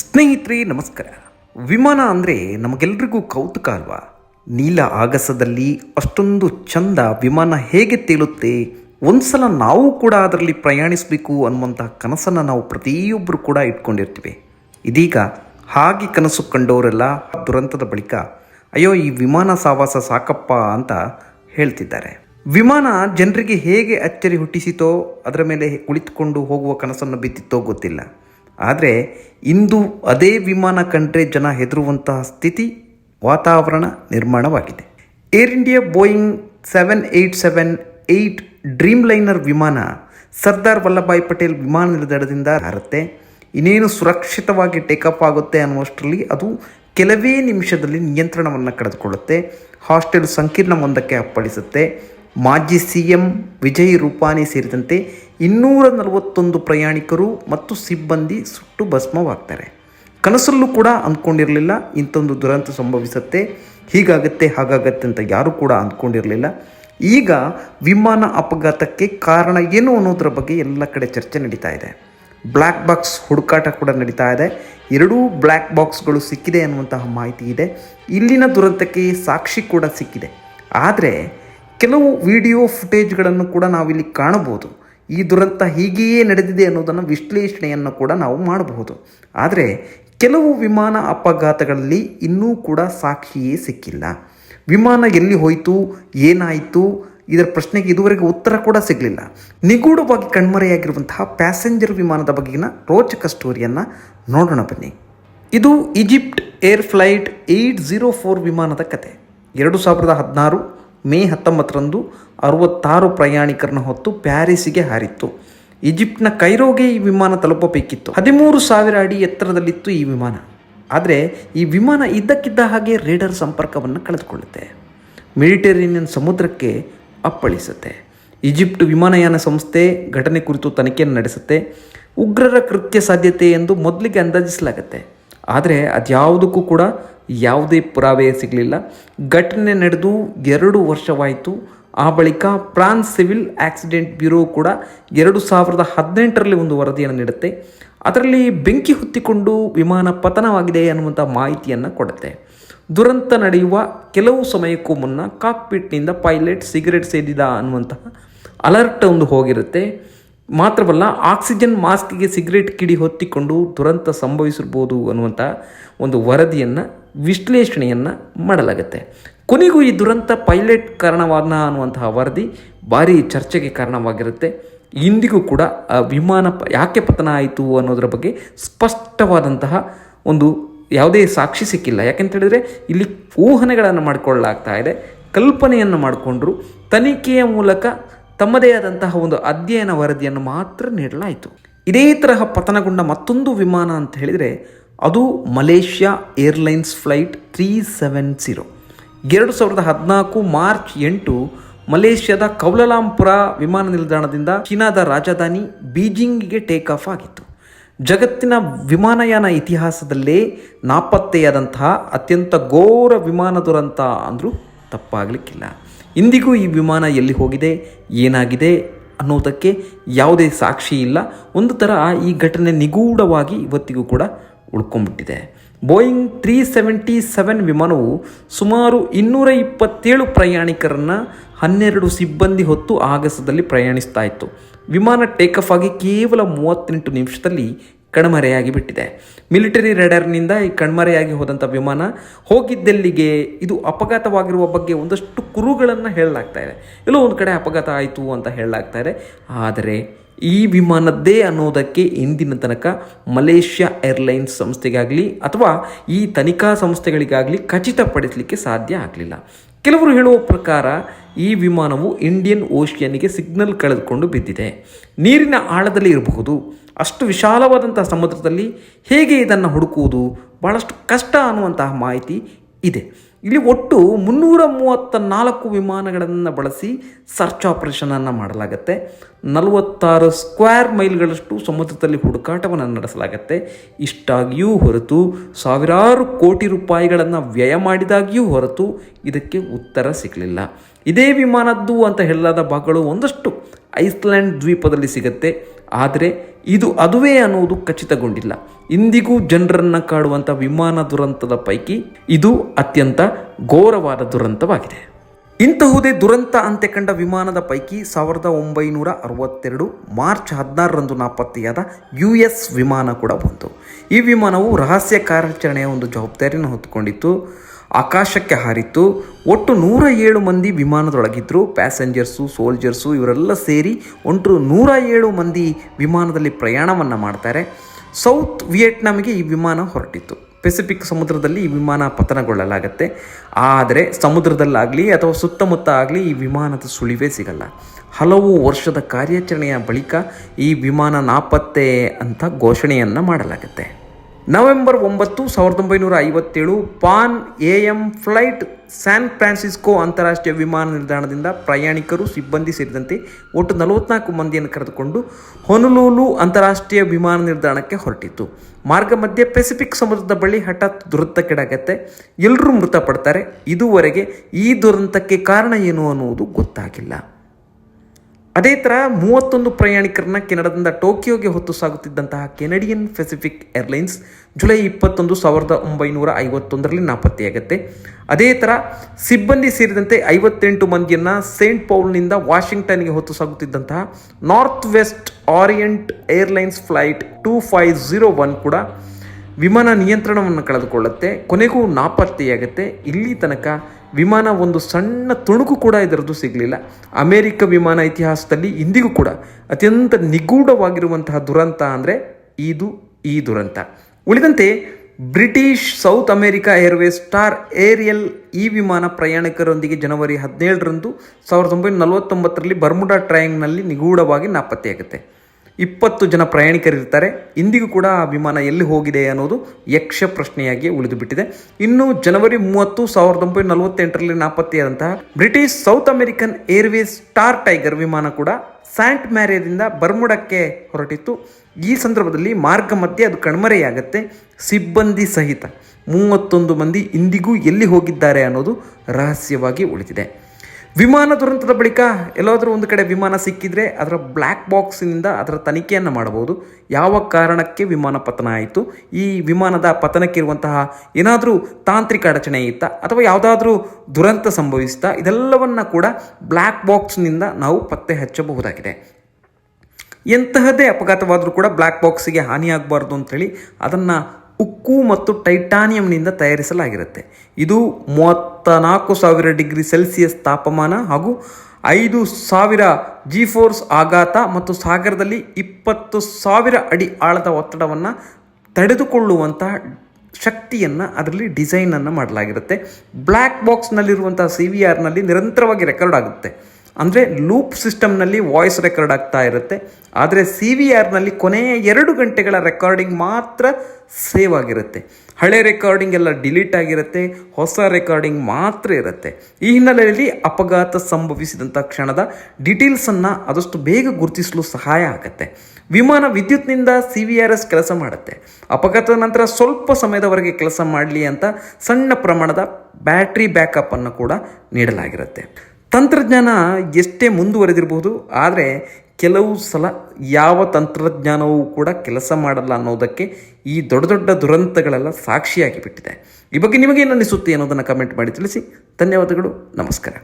ಸ್ನೇಹಿತರೆ, ನಮಸ್ಕಾರ. ವಿಮಾನ ಅಂದರೆ ನಮಗೆಲ್ರಿಗೂ ಕೌತುಕ ಅಲ್ವಾ? ನೀಲ ಆಗಸದಲ್ಲಿ ಅಷ್ಟೊಂದು ಚಂದ ವಿಮಾನ ಹೇಗೆ ತೇಲುತ್ತೆ? ಒಂದ್ಸಲ ನಾವು ಕೂಡ ಅದರಲ್ಲಿ ಪ್ರಯಾಣಿಸಬೇಕು ಅನ್ನುವಂತಹ ಕನಸನ್ನು ನಾವು ಪ್ರತಿಯೊಬ್ಬರು ಕೂಡ ಇಟ್ಕೊಂಡಿರ್ತೀವಿ. ಇದೀಗ ಹಾಗೆ ಕನಸು ಕಂಡವರೆಲ್ಲ ದುರಂತದ ಬಳಿಕ, ಅಯ್ಯೋ, ಈ ವಿಮಾನ ಸಾವಾಸ ಸಾಕಪ್ಪ ಅಂತ ಹೇಳ್ತಿದ್ದಾರೆ. ವಿಮಾನ ಜನರಿಗೆ ಹೇಗೆ ಅಚ್ಚರಿ ಹುಟ್ಟಿಸಿತೋ ಅದರ ಮೇಲೆ ಕುಳಿತುಕೊಂಡು ಹೋಗುವ ಕನಸನ್ನು ಬಿತ್ತಿತ್ತೋ ಗೊತ್ತಿಲ್ಲ. ಆದರೆ ಇಂದು ಅದೇ ವಿಮಾನ ಕಂಡ್ರೆ ಜನ ಹೆದರುವಂತಹ ಸ್ಥಿತಿ ವಾತಾವರಣ ನಿರ್ಮಾಣವಾಗಿದೆ. Air India Boeing seven eight seven eight Dreamliner ವಿಮಾನ ಸರ್ದಾರ್ ವಲ್ಲಭಾಯ್ ಪಟೇಲ್ ವಿಮಾನ ನಿಲ್ದಾಣದಿಂದ ಹಾರುತ್ತೆ ಇನ್ನೇನು ಸುರಕ್ಷಿತವಾಗಿ ಟೇಕಪ್ ಆಗುತ್ತೆ ಅನ್ನುವಷ್ಟರಲ್ಲಿ ಅದು ಕೆಲವೇ ನಿಮಿಷದಲ್ಲಿ ನಿಯಂತ್ರಣವನ್ನು ಕಳೆದುಕೊಳ್ಳುತ್ತೆ. ಹಾಸ್ಟೆಲ್ ಸಂಕೀರ್ಣವೊಂದಕ್ಕೆ ಅಪ್ಪಳಿಸುತ್ತೆ. ಮಾಜಿ ಸಿ ಎಂ ವಿಜಯ್ ರೂಪಾನಿ ಸೇರಿದಂತೆ ಇನ್ನೂರ ನಲವತ್ತೊಂದು ಪ್ರಯಾಣಿಕರು ಮತ್ತು ಸಿಬ್ಬಂದಿ ಸುಟ್ಟು ಭಸ್ಮವಾಗ್ತಾರೆ. ಕನಸಲ್ಲೂ ಕೂಡ ಅಂದ್ಕೊಂಡಿರಲಿಲ್ಲ, ಇಂಥೊಂದು ದುರಂತ ಸಂಭವಿಸುತ್ತೆ. ಹೀಗಾಗತ್ತೆ, ಹಾಗಾಗತ್ತೆ ಅಂತ ಯಾರೂ ಕೂಡ ಅಂದ್ಕೊಂಡಿರಲಿಲ್ಲ. ಈಗ ವಿಮಾನ ಅಪಘಾತಕ್ಕೆ ಕಾರಣ ಏನು ಅನ್ನೋದ್ರ ಬಗ್ಗೆ ಎಲ್ಲ ಕಡೆ ಚರ್ಚೆ ನಡೀತಾ ಇದೆ. ಬ್ಲ್ಯಾಕ್ ಬಾಕ್ಸ್ ಹುಡುಕಾಟ ಕೂಡ ನಡೀತಾ ಇದೆ. ಎರಡೂ ಬ್ಲ್ಯಾಕ್ ಬಾಕ್ಸ್ಗಳು ಸಿಕ್ಕಿದೆ ಅನ್ನುವಂತಹ ಮಾಹಿತಿ ಇದೆ. ಇಲ್ಲಿನ ದುರಂತಕ್ಕೆ ಸಾಕ್ಷಿ ಕೂಡ ಸಿಕ್ಕಿದೆ. ಆದರೆ ಕೆಲವು ವಿಡಿಯೋ ಫುಟೇಜ್ಗಳನ್ನು ಕೂಡ ನಾವಿಲ್ಲಿ ಕಾಣಬಹುದು. ಈ ದುರಂತ ಹೀಗೆಯೇ ನಡೆದಿದೆ ಅನ್ನೋದನ್ನು ವಿಶ್ಲೇಷಣೆಯನ್ನು ಕೂಡ ನಾವು ಮಾಡಬಹುದು. ಆದರೆ, ಕೆಲವು ವಿಮಾನ ಅಪಘಾತಗಳಲ್ಲಿ ಇನ್ನೂ ಕೂಡ ಸಾಕ್ಷಿಯೇ ಸಿಕ್ಕಿಲ್ಲ. ವಿಮಾನ ಎಲ್ಲಿ ಹೋಯಿತು, ಏನಾಯಿತು, ಇದರ ಪ್ರಶ್ನೆಗೆ ಇದುವರೆಗೆ ಉತ್ತರ ಕೂಡ ಸಿಗಲಿಲ್ಲ. ನಿಗೂಢವಾಗಿ ಕಣ್ಮರೆಯಾಗಿರುವಂತಹ ಪ್ಯಾಸೆಂಜರ್ ವಿಮಾನದ ಬಗೆಗಿನ ರೋಚಕ ಸ್ಟೋರಿಯನ್ನು ನೋಡೋಣ ಬನ್ನಿ. ಇದು Egypt Air flight eight zero four ವಿಮಾನದ ಕತೆ. ಎರಡು ಸಾವಿರದ ಹದಿನಾರು ಮೇ ಹತ್ತೊಂಬತ್ತರಂದು ಅರವತ್ತಾರು ಪ್ರಯಾಣಿಕರನ್ನ ಹೊತ್ತು ಪ್ಯಾರಿಸ್ಗೆ ಹಾರಿತ್ತು. ಈಜಿಪ್ಟ್ನ ಕೈರೋಗೆ ಈ ವಿಮಾನ ತಲುಪಬೇಕಿತ್ತು. ಹದಿಮೂರು ಸಾವಿರ ಅಡಿ ಎತ್ತರದಲ್ಲಿತ್ತು ಈ ವಿಮಾನ. ಆದರೆ ಈ ವಿಮಾನ ಇದ್ದಕ್ಕಿದ್ದ ಹಾಗೆ ರೇಡರ್ ಸಂಪರ್ಕವನ್ನು ಕಳೆದುಕೊಳ್ಳುತ್ತೆ. ಮೆಡಿಟರೇನಿಯನ್ ಸಮುದ್ರಕ್ಕೆ ಅಪ್ಪಳಿಸುತ್ತೆ. ಈಜಿಪ್ಟ್ ವಿಮಾನಯಾನ ಸಂಸ್ಥೆ ಘಟನೆ ಕುರಿತು ತನಿಖೆಯನ್ನು ನಡೆಸುತ್ತೆ. ಉಗ್ರರ ಕೃತ್ಯ ಸಾಧ್ಯತೆ ಎಂದು ಮೊದಲಿಗೆ ಅಂದಾಜಿಸಲಾಗುತ್ತೆ. ಆದರೆ ಅದ್ಯಾವುದಕ್ಕೂ ಕೂಡ ಯಾವುದೇ ಪುರಾವೆ ಸಿಗಲಿಲ್ಲ. ಘಟನೆ ನಡೆದು ಎರಡು ವರ್ಷವಾಯಿತು. ಆ ಬಳಿಕ ಫ್ರಾನ್ಸ್ ಸಿವಿಲ್ ಆಕ್ಸಿಡೆಂಟ್ ಬ್ಯೂರೋ ಕೂಡ ಎರಡು ಸಾವಿರದ ಹದಿನೆಂಟರಲ್ಲಿ ಒಂದು ವರದಿಯನ್ನು ನೀಡುತ್ತೆ. ಅದರಲ್ಲಿ ಬೆಂಕಿ ಹೊತ್ತಿಕೊಂಡು ವಿಮಾನ ಪತನವಾಗಿದೆ ಅನ್ನುವಂಥ ಮಾಹಿತಿಯನ್ನು ಕೊಡುತ್ತೆ. ದುರಂತ ನಡೆಯುವ ಕೆಲವು ಸಮಯಕ್ಕೂ ಮುನ್ನ ಕಾಕ್ಪಿಟ್ನಿಂದ ಪೈಲಟ್ ಸಿಗರೆಟ್ ಸೇದಿದ ಅನ್ನುವಂತಹ ಅಲರ್ಟ್ ಒಂದು ಹೋಗಿರುತ್ತೆ. ಮಾತ್ರವಲ್ಲ ಆಕ್ಸಿಜನ್ ಮಾಸ್ಕ್ಗೆ ಸಿಗರೇಟ್ ಕಿಡಿ ಹೊತ್ತಿಕೊಂಡು ದುರಂತ ಸಂಭವಿಸಿರ್ಬೋದು ಅನ್ನುವಂಥ ಒಂದು ವರದಿಯನ್ನು, ವಿಶ್ಲೇಷಣೆಯನ್ನು ಮಾಡಲಾಗುತ್ತೆ. ಕೊನೆಗೂ ಈ ದುರಂತ ಪೈಲಟ್ ಕಾರಣವಾದ ಅನ್ನುವಂತಹ ವರದಿ ಭಾರಿ ಚರ್ಚೆಗೆ ಕಾರಣವಾಗಿರುತ್ತೆ. ಇಂದಿಗೂ ಕೂಡ, ಆ ವಿಮಾನ ಯಾಕೆ ಪತನ ಆಯಿತು ಅನ್ನೋದರ ಬಗ್ಗೆ ಸ್ಪಷ್ಟವಾದಂತಹ ಒಂದು ಯಾವುದೇ ಸಾಕ್ಷಿ ಸಿಕ್ಕಿಲ್ಲ. ಯಾಕೆಂತ ಹೇಳಿದ್ರೆ ಇಲ್ಲಿ ಊಹನೆಗಳನ್ನು ಮಾಡಿಕೊಳ್ಳಲಾಗ್ತಾ ಇದೆ. ಕಲ್ಪನೆಯನ್ನು ಮಾಡಿಕೊಂಡ್ರು. ತನಿಖೆಯ ಮೂಲಕ ತಮ್ಮದೇ ಆದಂತಹ ಒಂದು ಅಧ್ಯಯನ ವರದಿಯನ್ನು ಮಾತ್ರ ನೀಡಲಾಯಿತು. ಇದೇ ತರಹ ಪತನಗೊಂಡ ಮತ್ತೊಂದು ವಿಮಾನ ಅಂತ ಹೇಳಿದರೆ ಅದು Malaysia Airlines flight three seven zero ಎರಡು ಸಾವಿರದ ಹದಿನಾಲ್ಕು ಮಾರ್ಚ್ ಎಂಟು ಮಲೇಷ್ಯಾದ ಕೌಲಲಾಂಪುರ ವಿಮಾನ ನಿಲ್ದಾಣದಿಂದ ಚೀನಾದ ರಾಜಧಾನಿ ಬೀಜಿಂಗ್ಗೆ ಟೇಕ್ ಆಫ್ ಆಗಿತ್ತು. ಜಗತ್ತಿನ ವಿಮಾನಯಾನ ಇತಿಹಾಸದಲ್ಲೇ ನಾಪತ್ತೆಯಾದಂತಹ ಅತ್ಯಂತ ಘೋರ ವಿಮಾನ ದುರಂತ ಅಂದರೂ ತಪ್ಪಾಗಲಿಕ್ಕಿಲ್ಲ. ಇಂದಿಗೂ ಈ ವಿಮಾನ ಎಲ್ಲಿ ಹೋಗಿದೆ, ಏನಾಗಿದೆ ಅನ್ನೋದಕ್ಕೆ ಯಾವುದೇ ಸಾಕ್ಷಿ ಇಲ್ಲ. ಒಂದು ಥರ ಈ ಘಟನೆ ನಿಗೂಢವಾಗಿ ಇವತ್ತಿಗೂ ಕೂಡ ಉಳ್ಕೊಂಡ್ಬಿಟ್ಟಿದೆ ಬೋಯಿಂಗ್ ತ್ರೀ ಸೆವೆಂಟಿ ಸೆವೆನ್ ವಿಮಾನವು ಸುಮಾರು ಇನ್ನೂರ ಇಪ್ಪತ್ತೇಳು ಪ್ರಯಾಣಿಕರನ್ನು ಹನ್ನೆರಡು ಸಿಬ್ಬಂದಿ ಹೊತ್ತು ಆಗಸದಲ್ಲಿ ಪ್ರಯಾಣಿಸ್ತಾ ಇತ್ತು. ವಿಮಾನ ಟೇಕ್ ಆಫ್ ಆಗಿ ಕೇವಲ ಮೂವತ್ತೆಂಟು ನಿಮಿಷದಲ್ಲಿ ಕಣ್ಮರೆಯಾಗಿ ಬಿಟ್ಟಿದೆ. ಮಿಲಿಟರಿ ರೆಡರ್ನಿಂದ ಈ ಕಣ್ಮರೆಯಾಗಿ ಹೋದಂಥ ವಿಮಾನ ಹೋಗಿದ್ದೆಲ್ಲಿಗೆ? ಇದು ಅಪಘಾತವಾಗಿರುವ ಬಗ್ಗೆ ಒಂದಷ್ಟು ಕುರುಗಳನ್ನು ಹೇಳಲಾಗ್ತಾ ಇದೆ. ಎಲ್ಲೋ ಒಂದು ಕಡೆ ಅಪಘಾತ ಆಯಿತು ಅಂತ ಹೇಳಲಾಗ್ತಾ ಇದೆ. ಆದರೆ ಈ ವಿಮಾನದ್ದೇ ಅನ್ನೋದಕ್ಕೆ ಇಂದಿನ ತನಕ ಮಲೇಷ್ಯಾ ಏರ್ಲೈನ್ಸ್ ಸಂಸ್ಥೆಗಾಗಲಿ ಅಥವಾ ಈ ತನಿಖಾ ಸಂಸ್ಥೆಗಳಿಗಾಗಲಿ ಖಚಿತಪಡಿಸಲಿಕ್ಕೆ ಸಾಧ್ಯ ಆಗಲಿಲ್ಲ. ಕೆಲವರು ಹೇಳುವ ಪ್ರಕಾರ ಈ ವಿಮಾನವು ಇಂಡಿಯನ್ ಓಷಿಯನ್ಗೆ ಸಿಗ್ನಲ್ ಕಳೆದುಕೊಂಡು ಬಿದ್ದಿದೆ. ನೀರಿನ ಆಳದಲ್ಲಿ ಇರಬಹುದು. ಅಷ್ಟು ವಿಶಾಲವಾದಂತಹ ಸಮುದ್ರದಲ್ಲಿ ಹೇಗೆ ಇದನ್ನು ಹುಡುಕುವುದು ಭಾಳಷ್ಟು ಕಷ್ಟ ಅನ್ನುವಂತಹ ಮಾಹಿತಿ ಇದೆ. ಇಲ್ಲಿ ಒಟ್ಟು ಮುನ್ನೂರ ಮೂವತ್ತ ನಾಲ್ಕು ವಿಮಾನಗಳನ್ನು ಬಳಸಿ ಸರ್ಚ್ ಆಪರೇಷನನ್ನು ಮಾಡಲಾಗುತ್ತೆ. ನಲವತ್ತಾರು ಸ್ಕ್ವೇರ್ ಮೈಲ್ಗಳಷ್ಟು ಸಮುದ್ರದಲ್ಲಿ ಹುಡುಕಾಟವನ್ನು ನಡೆಸಲಾಗುತ್ತೆ. ಇಷ್ಟಾಗಿಯೂ ಹೊರತು ಸಾವಿರಾರು ಕೋಟಿ ರೂಪಾಯಿಗಳನ್ನು ವ್ಯಯ ಮಾಡಿದಾಗಿಯೂ ಹೊರತು ಇದಕ್ಕೆ ಉತ್ತರ ಸಿಗಲಿಲ್ಲ. ಇದೇ ವಿಮಾನದ್ದು ಅಂತ ಹೇಳಲಾದ ಭಾಗಗಳು ಒಂದಷ್ಟು ಐಸ್ಲ್ಯಾಂಡ್ ದ್ವೀಪದಲ್ಲಿ ಸಿಗುತ್ತೆ. ಆದರೆ ಇದು ಅದುವೇ ಅನ್ನುವುದು ಖಚಿತಗೊಂಡಿಲ್ಲ. ಇಂದಿಗೂ ಜನರನ್ನು ಕಾಡುವಂಥ ವಿಮಾನ ದುರಂತದ ಪೈಕಿ ಇದು ಅತ್ಯಂತ ಘೋರವಾದ ದುರಂತವಾಗಿದೆ. ಇಂತಹುದೇ ದುರಂತ ಅಂತ್ಯ ಕಂಡ ವಿಮಾನದ ಪೈಕಿ ಸಾವಿರದ ಒಂಬೈನೂರ ಅರವತ್ತೆರಡು ಮಾರ್ಚ್ ಹದಿನಾರರಂದು ನಾಪತ್ತೆಯಾದ ಯು ಎಸ್ ವಿಮಾನ ಕೂಡ ಬಂತು. ಈ ವಿಮಾನವು ರಹಸ್ಯ ಕಾರ್ಯಾಚರಣೆಯ ಒಂದು ಜವಾಬ್ದಾರಿಯನ್ನು ಹೊತ್ತುಕೊಂಡಿತ್ತು. ಆಕಾಶಕ್ಕೆ ಹಾರಿತ್ತು. ಒಟ್ಟು ನೂರ ಏಳು ಮಂದಿ ವಿಮಾನದೊಳಗಿದ್ದರು ಪ್ಯಾಸೆಂಜರ್ಸು, ಸೋಲ್ಜರ್ಸು ಇವರೆಲ್ಲ ಸೇರಿ ಒಟ್ಟು ನೂರ ಏಳು ಮಂದಿ ವಿಮಾನದಲ್ಲಿ ಪ್ರಯಾಣವನ್ನು ಮಾಡ್ತಾರೆ. ಸೌತ್ ವಿಯೆಟ್ನಾಮಿಗೆ ಈ ವಿಮಾನ ಹೊರಟಿತ್ತು. ಪೆಸಿಫಿಕ್ ಸಮುದ್ರದಲ್ಲಿ ಈ ವಿಮಾನ ಪತನಗೊಳ್ಳಲಾಗತ್ತೆ. ಆದರೆ ಸಮುದ್ರದಲ್ಲಾಗಲಿ ಅಥವಾ ಸುತ್ತಮುತ್ತ ಆಗಲಿ ಈ ವಿಮಾನದ ಸುಳಿವೇ ಸಿಗಲ್ಲ. ಹಲವು ವರ್ಷದ ಕಾರ್ಯಾಚರಣೆಯ ಬಳಿಕ ಈ ವಿಮಾನ ನಾಪತ್ತೆ ಅಂತ ಘೋಷಣೆಯನ್ನು ಮಾಡಲಾಗುತ್ತೆ. ನವೆಂಬರ್ ಒಂಬತ್ತು ಸಾವಿರದ ಒಂಬೈನೂರ ಐವತ್ತೇಳು Pan A M flight San Francisco ಅಂತಾರಾಷ್ಟ್ರೀಯ ವಿಮಾನ ನಿಲ್ದಾಣದಿಂದ ಪ್ರಯಾಣಿಕರು, ಸಿಬ್ಬಂದಿ ಸೇರಿದಂತೆ ಒಟ್ಟು ನಲವತ್ನಾಲ್ಕು ಮಂದಿಯನ್ನು ಕರೆದುಕೊಂಡು ಹೊನಲೂಲು ಅಂತಾರಾಷ್ಟ್ರೀಯ ವಿಮಾನ ನಿಲ್ದಾಣಕ್ಕೆ ಹೊರಟಿತ್ತು. ಮಾರ್ಗ ಮಧ್ಯೆ ಪೆಸಿಫಿಕ್ ಸಮುದ್ರದ ಬಳಿ ಹಠಾತ್ ದುರಂತಕ್ಕೆಡಾಗತ್ತೆ. ಎಲ್ಲರೂ ಮೃತಪಡ್ತಾರೆ. ಇದುವರೆಗೆ ಈ ದುರಂತಕ್ಕೆ ಕಾರಣ ಏನು ಅನ್ನುವುದು ಗೊತ್ತಾಗಿಲ್ಲ. ಅದೇ ಥರ ಮೂವತ್ತೊಂದು ಪ್ರಯಾಣಿಕರನ್ನ ಕೆನಡಾದಿಂದ ಟೋಕಿಯೋಗೆ ಹೊತ್ತು ಸಾಗುತ್ತಿದ್ದಂತಹ ಕೆನಡಿಯನ್ ಪೆಸಿಫಿಕ್ ಏರ್ಲೈನ್ಸ್ ಜುಲೈ ಇಪ್ಪತ್ತೊಂದು ಸಾವಿರದ ಒಂಬೈನೂರ ಐವತ್ತೊಂದರಲ್ಲಿ ನಾಪತ್ತೆಯಾಗುತ್ತೆ. ಅದೇ ಥರ ಸಿಬ್ಬಂದಿ ಸೇರಿದಂತೆ ಐವತ್ತೆಂಟು ಮಂದಿಯನ್ನು ಸೇಂಟ್ ಪೌಲ್ನಿಂದ ವಾಷಿಂಗ್ಟನ್ಗೆ ಹೊತ್ತು ಸಾಗುತ್ತಿದ್ದಂತಹ North West Orient Airlines flight two five zero one ಕೂಡ ವಿಮಾನ ನಿಯಂತ್ರಣವನ್ನು ಕಳೆದುಕೊಳ್ಳುತ್ತೆ. ಕೊನೆಗೂ ನಾಪತ್ತೆಯಾಗುತ್ತೆ. ಇಲ್ಲಿ ತನಕ ವಿಮಾನ ಒಂದು ಸಣ್ಣ ತುಣುಕು ಕೂಡ ಇದರದ್ದು ಸಿಗಲಿಲ್ಲ. ಅಮೇರಿಕ ವಿಮಾನ ಇತಿಹಾಸದಲ್ಲಿ ಇಂದಿಗೂ ಕೂಡ ಅತ್ಯಂತ ನಿಗೂಢವಾಗಿರುವಂತಹ ದುರಂತ ಅಂದರೆ ಇದು ಈ ದುರಂತ. ಉಳಿದಂತೆ British South America Airways Star Ariel ಈ ವಿಮಾನ ಪ್ರಯಾಣಿಕರೊಂದಿಗೆ ಜನವರಿ ಹದಿನೇಳರಂದು ಸಾವಿರದ ಒಂಬೈನೂರ ನಲವತ್ತೊಂಬತ್ತರಲ್ಲಿ ಬರ್ಮುಡಾ ಟ್ರಯಾಂಗ್ನಲ್ಲಿ ನಿಗೂಢವಾಗಿ ನಾಪತ್ತೆಯಾಗುತ್ತೆ. ಇಪ್ಪತ್ತು ಜನ ಪ್ರಯಾಣಿಕರಿರ್ತಾರೆ. ಇಂದಿಗೂ ಕೂಡ ಆ ವಿಮಾನ ಎಲ್ಲಿ ಹೋಗಿದೆ ಅನ್ನೋದು ಯಕ್ಷ ಪ್ರಶ್ನೆಯಾಗಿ ಉಳಿದು ಬಿಟ್ಟಿದೆ ಇನ್ನು ಜನವರಿ ಮೂವತ್ತು, ಸಾವಿರದ ಒಂಬೈನೂರ ನಲವತ್ತೆಂಟರಲ್ಲಿ ನಾಪತ್ತೆಯಾದಂತಹ British South American Airways Star Tiger ವಿಮಾನ ಕೂಡ ಸ್ಯಾಂಟ್ ಮ್ಯಾರಿಯದಿಂದ ಬರ್ಮುಡಕ್ಕೆ ಹೊರಟಿತ್ತು. ಈ ಸಂದರ್ಭದಲ್ಲಿ ಮಾರ್ಗ ಮಧ್ಯೆ ಅದು ಕಣ್ಮರೆಯಾಗತ್ತೆ. ಸಿಬ್ಬಂದಿ ಸಹಿತ ಮೂವತ್ತೊಂದು ಮಂದಿ ಇಂದಿಗೂ ಎಲ್ಲಿ ಹೋಗಿದ್ದಾರೆ ಅನ್ನೋದು ರಹಸ್ಯವಾಗಿ ಉಳಿದಿದೆ. ವಿಮಾನ ದುರಂತದ ಬಳಿಕ ಎಲ್ಲಾದರೂ ಒಂದು ಕಡೆ ವಿಮಾನ ಸಿಕ್ಕಿದರೆ ಅದರ ಬ್ಲ್ಯಾಕ್ ಬಾಕ್ಸಿನಿಂದ ಅದರ ತನಿಖೆಯನ್ನು ಮಾಡಬಹುದು. ಯಾವ ಕಾರಣಕ್ಕೆ ವಿಮಾನ ಪತನ ಆಯಿತು? ಈ ವಿಮಾನದ ಪತನಕ್ಕಿರುವಂತಹ ಏನಾದರೂ ತಾಂತ್ರಿಕ ಅಡಚಣೆ ಇತ್ತಾ? ಅಥವಾ ಯಾವುದಾದ್ರೂ ದುರಂತ ಸಂಭವಿಸ್ತಾ? ಇದೆಲ್ಲವನ್ನು ಕೂಡ ಬ್ಲ್ಯಾಕ್ ಬಾಕ್ಸ್ನಿಂದ ನಾವು ಪತ್ತೆ ಹಚ್ಚಬಹುದಾಗಿದೆ. ಎಂತಹದ್ದೇ ಅಪಘಾತವಾದರೂ ಕೂಡ ಬ್ಲ್ಯಾಕ್ ಬಾಕ್ಸಿಗೆ ಹಾನಿಯಾಗಬಾರ್ದು ಅಂತೇಳಿ ಅದನ್ನು ಉಕ್ಕು ಮತ್ತು ಟೈಟಾನಿಯಂನಿಂದ ತಯಾರಿಸಲಾಗಿರುತ್ತೆ. ಇದು ಮೂವತ್ತ ನಾಲ್ಕು ಸಾವಿರ ಡಿಗ್ರಿ ಸೆಲ್ಸಿಯಸ್ ತಾಪಮಾನ ಹಾಗೂ ಐದು ಸಾವಿರ ಜಿ ಫೋರ್ಸ್ ಆಘಾತ ಮತ್ತು ಸಾಗರದಲ್ಲಿ ಇಪ್ಪತ್ತು ಸಾವಿರ ಅಡಿ ಆಳದ ಒತ್ತಡವನ್ನು ತಡೆದುಕೊಳ್ಳುವಂತಹ ಶಕ್ತಿಯನ್ನು ಅದರಲ್ಲಿ ಡಿಸೈನನ್ನು ಮಾಡಲಾಗಿರುತ್ತೆ. ಬ್ಲ್ಯಾಕ್ ಬಾಕ್ಸ್ನಲ್ಲಿರುವಂಥ ಸಿ ವಿ ಆರ್ನಲ್ಲಿ ನಿರಂತರವಾಗಿ ರೆಕಾರ್ಡ್ ಆಗುತ್ತೆ. ಅಂದರೆ ಲೂಪ್ ಸಿಸ್ಟಮ್ನಲ್ಲಿ ವಾಯ್ಸ್ ರೆಕಾರ್ಡ್ ಆಗ್ತಾ ಇರುತ್ತೆ. ಆದರೆ ಸಿ ವಿ ಆರ್ನಲ್ಲಿ ಕೊನೆಯ ಎರಡು ಗಂಟೆಗಳ ರೆಕಾರ್ಡಿಂಗ್ ಮಾತ್ರ ಸೇವ್ ಆಗಿರುತ್ತೆ. ಹಳೆ ರೆಕಾರ್ಡಿಂಗ್ ಎಲ್ಲ ಡಿಲೀಟ್ ಆಗಿರುತ್ತೆ. ಹೊಸ ರೆಕಾರ್ಡಿಂಗ್ ಮಾತ್ರ ಇರುತ್ತೆ. ಈ ಹಿನ್ನೆಲೆಯಲ್ಲಿ ಅಪಘಾತ ಸಂಭವಿಸಿದಂಥ ಕ್ಷಣದ ಡೀಟೇಲ್ಸನ್ನು ಆದಷ್ಟು ಬೇಗ ಗುರುತಿಸಲು ಸಹಾಯ ಆಗುತ್ತೆ. ವಿಮಾನ ವಿದ್ಯುತ್ನಿಂದ ಸಿ ವಿ ಆರ್ ಎಸ್ ಕೆಲಸ ಮಾಡುತ್ತೆ. ಅಪಘಾತದ ನಂತರ ಸ್ವಲ್ಪ ಸಮಯದವರೆಗೆ ಕೆಲಸ ಮಾಡಲಿ ಅಂತ ಸಣ್ಣ ಪ್ರಮಾಣದ ಬ್ಯಾಟ್ರಿ ಬ್ಯಾಕಪ್ಪನ್ನು ಕೂಡ ನೀಡಲಾಗಿರುತ್ತೆ. ತಂತ್ರಜ್ಞಾನ ಎಷ್ಟೇ ಮುಂದುವರೆದಿರಬಹುದು, ಆದರೆ ಕೆಲವು ಸಲ ಯಾವ ತಂತ್ರಜ್ಞಾನವೂ ಕೂಡ ಕೆಲಸ ಮಾಡಲ್ಲ ಅನ್ನೋದಕ್ಕೆ ಈ ದೊಡ್ಡ ದೊಡ್ಡ ದುರಂತಗಳೆಲ್ಲ ಸಾಕ್ಷಿಯಾಗಿ ಬಿಟ್ಟಿದೆ. ಈ ಬಗ್ಗೆ ನಿಮಗೇನು ಅನ್ನಿಸುತ್ತೆ ಅನ್ನೋದನ್ನು ಕಮೆಂಟ್ ಮಾಡಿ ತಿಳಿಸಿ. ಧನ್ಯವಾದಗಳು. ನಮಸ್ಕಾರ.